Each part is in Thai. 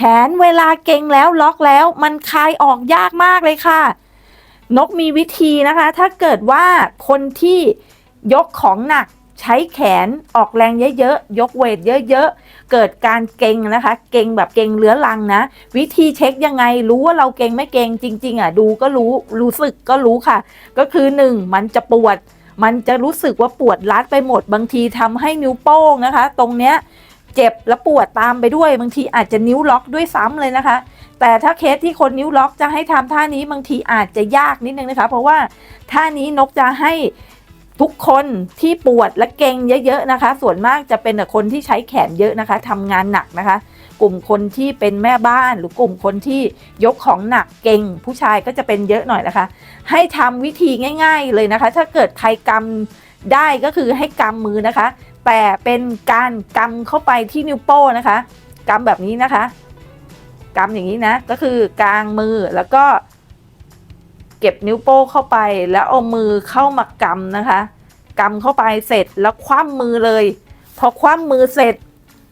แขนเวลาเก่งแล้วล็อกแล้ว มันคลายออกยากมากเลยค่ะ นกมีวิธีนะคะ ถ้าเกิดว่าคนที่ยกของหนักใช้แขนออกแรงเยอะๆ ยกเวทเยอะๆ เกิดการเก่งนะคะ เก่งแบบเก่งเรื้อรังนะ วิธีเช็คยังไงรู้ว่าเราเก่งไม่เก่งจริง ๆ อะ ดูก็รู้รู้สึกก็รู้ค่ะ ก็คือหนึ่งมันจะปวด มันจะรู้สึกว่าปวดรัดไปหมดบางทีทำให้นิ้วโป้งนะคะ ตรงเนี้ย เจ็บและปวดตามไปด้วยบางทีอาจจะนิ้วล็อกด้วยซ้ำเลยนะคะ แต่ถ้าเคสที่คนนิ้วล็อกจะให้ทำท่านี้บางทีอาจจะยากนิดนึงนะคะ เพราะว่าท่านี้นกจะให้ทุกคนที่ปวดและเก่งเยอะๆนะคะ ส่วนมากจะเป็นคนที่ใช้แขนเยอะนะคะทำงานหนักนะคะ กลุ่มคนที่เป็นแม่บ้านหรือกลุ่มคนที่ยกของหนักเก่ง ผู้ชายก็จะเป็นเยอะหน่อยนะคะ ให้ทำวิธีง่าย ๆเลยนะคะ ถ้าเกิดใครกำได้ก็คือให้กำมือนะคะ แต่เป็นการกำเข้าไปที่นิ้วโป้นะคะกำแบบนี้นะคะกำอย่างนี้นะ ก็คือกลางมือแล้วก็เก็บนิ้วโป้เข้าไปแล้วเอามือเข้ามากำนะคะกำเข้าไปเสร็จแล้วคว่ำมือเลย พอคว่ำมือเสร็จ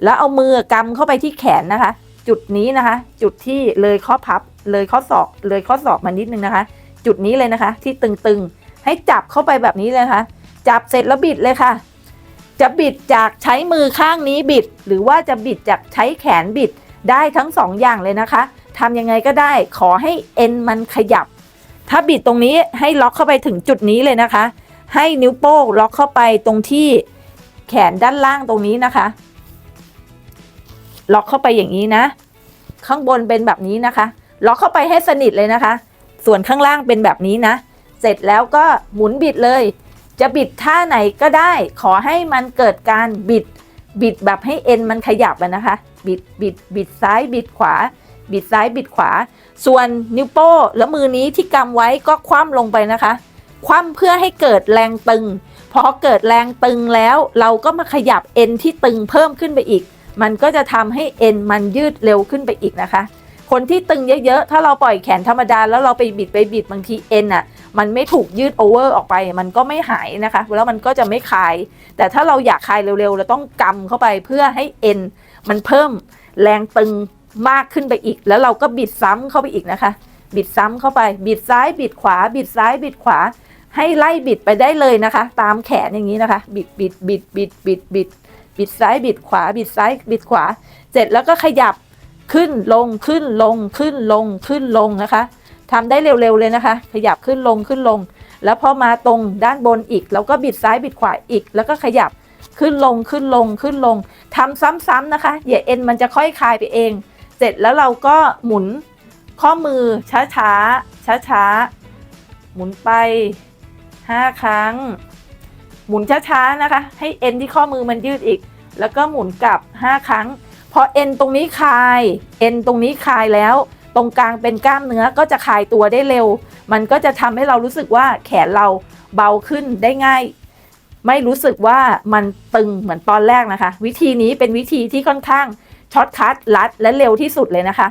แล้วเอามือกำเข้าไปที่แขนนะคะ จุดนี้นะคะ จุดที่เลยข้อพับเลยข้อศอกเลยข้อศอกมานิดนึงนะคะ จุดนี้เลยนะคะ ที่ตึงๆให้จับเข้าไปแบบนี้เลยนะคะจับเสร็จแล้วบิดเลยค่ะ จะบิดจากใช้มือข้างนี้บิด หรือว่าจะบิดจากใช้แขนบิดได้ทั้งสองอย่างเลยนะคะทำยังไงก็ได้ขอให้เอ็นมันขยับ ถ้าบิดตรงนี้ให้ล็อกเข้าไปถึงจุดนี้เลยนะคะ ให้นิ้วโป้งล็อกเข้าไปตรงที่แขนด้านล่างตรงนี้นะคะ ล็อกเข้าไปอย่างนี้นะ ข้างบนเป็นแบบนี้นะคะ ล็อกเข้าไปให้สนิทเลยนะคะ ส่วนข้างล่างเป็นแบบนี้นะ เสร็จแล้วก็หมุนบิดเลย จะบิดท่าไหนก็ได้ ขอให้มันเกิดการบิดบิดแบบให้เอ็นมันขยับนะคะ บิดบิดบิดซ้ายบิดขวา บิดซ้ายบิดขวา ส่วนนิ้วโป้และมือนี้ที่กำไว้ก็คว่ำลงไปนะคะ คว่ำเพื่อให้เกิดแรงตึงพอเกิดแรงตึงแล้วเราก็มาขยับเอ็นที่ตึงเพิ่มขึ้นไปอีก มันก็จะทำให้เอ็นมันยืดเร็วขึ้นไปอีกนะคะ คนที่ตึงเยอะๆถ้าเราปล่อยแขนธรรมดาแล้วเราไปบิดไปบิดบางทีเอ็นอะ มันไม่ถูกยืดโอเวอร์ออกไป มันก็ไม่หายนะคะ แล้วมันก็จะไม่คลาย แต่ถ้าเราอยากคลายเร็วๆ เราต้องกำเข้าไปเพื่อให้เอ็นมันเพิ่มแรงตึงมากขึ้นไปอีก แล้วเราก็บิดซ้ำเข้าไปอีกนะคะ บิดซ้ำเข้าไป บิดซ้ายบิดขวา บิดซ้ายบิดขวา ให้ไล่บิดไปได้เลยนะคะ ตามแขนอย่างนี้นะคะ บิดบิดบิดบิดบิดบิดบิดซ้ายบิดขวา บิดซ้ายบิดขวา เสร็จแล้วก็ขยับขึ้นลงขึ้นลงขึ้นลงขึ้นลงนะคะ ทำได้เร็วๆเลยนะคะ ขยับขึ้นลงขึ้นลง แล้วพอมาตรงด้านบนอีกเราก็บิดซ้ายบิดขวาอีก แล้วก็ขยับขึ้นลงขึ้นลงขึ้นลงทำซ้ำๆนะคะอย่าเอ็นมันจะค่อยคลายไปเอง เสร็จแล้วเราก็หมุนข้อมือช้าช้าช้าช้าๆหมุนไปห้าครั้ง หมุนช้าๆนะคะ ให้เอ็นที่ข้อมือมันยืดอีก แล้วก็หมุนกลับ 5 ครั้งพอเอ็นตรงนี้คลาย เอ็นตรงนี้คลายแล้ว ตรงกลางเป็นกล้ามเนื้อก็จะคลายตัวได้เร็ว มันก็จะทำให้เรารู้สึกว่าแขนเราเบาขึ้นได้ง่าย ไม่รู้สึกว่ามันตึงเหมือนตอนแรกนะคะ วิธีนี้เป็นวิธีที่ค่อนข้างช็อตคัทรัดและเร็วที่สุดเลยนะคะ